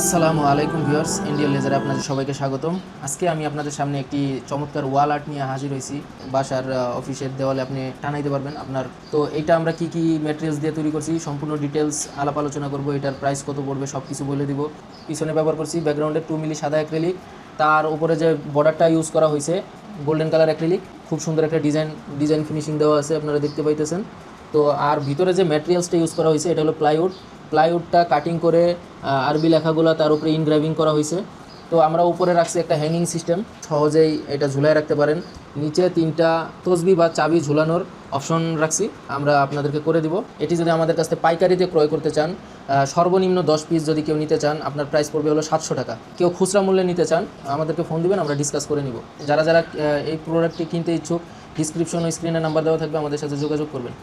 আসসালামু আলাইকুম viewers Indian লেজারে আপনাদের সবাইকে স্বাগতম। আজকে আমি আপনাদের সামনে একটি চমৎকার ওয়াল আর্ট নিয়ে হাজির হয়েছি। বাসার অফিসের দেওয়ালে আপনি টানাইতে পারবেন আপনার। তো এটা আমরা কি কি ম্যাটেরিয়ালস দিয়ে তৈরি করছি, সম্পূর্ণ ডিটেলস আলাপ আলোচনা করব, এটার প্রাইস কত পড়বে সব কিছু বলে দিব। পিছনে ব্যবহার করছি ব্যাকগ্রাউন্ডে টু মিলি সাদা অ্যাক্রিলিক তার উপরে যে বর্ডারটা ইউজ করা হয়েছে গোল্ডেন কালার অ্যাক্রিলিক খুব সুন্দর একটা ডিজাইন ডিজাইন ফিনিশিং দেওয়া আছে, আপনারা দেখতে পাইতেছেন। তো আর ভিতরে যে ম্যাটেরিয়ালসটা ইউজ করা হয়েছে, এটা হলো প্লাইউড প্লাইউডটা কাটিং করে আরবি লেখাগুলো তার উপরে ইনগ্রাভিং করা হয়েছে। তো আমরা উপরে রাখছি একটা হ্যাঙ্গিং সিস্টেম সহজেই এটা ঝুলাই রাখতে পারেন। নিচে তিনটা তসবি বা চাবি ঝুলানোর অপশন রাখছি। আমরা আপনাদেরকে করে দিব। এটি যদি আমাদের কাছ থেকে পাইকারিতে ক্রয় করতে চান সর্বনিম্ন দশ পিস যদি কেউ নিতে চান, আপনার প্রাইস পড়বে হলো সাতশো টাকা। কেউ খুচরা মূল্যে নিতে চান, আমাদেরকে ফোন দিবেন, আমরা ডিসকাস করে নিব। যারা যারা এই প্রোডাক্টটি কিনতে ইচ্ছুক ডিসক্রিপশন ও স্ক্রিনে নাম্বার দেওয়া থাকবে, আমাদের সাথে যোগাযোগ করবেন।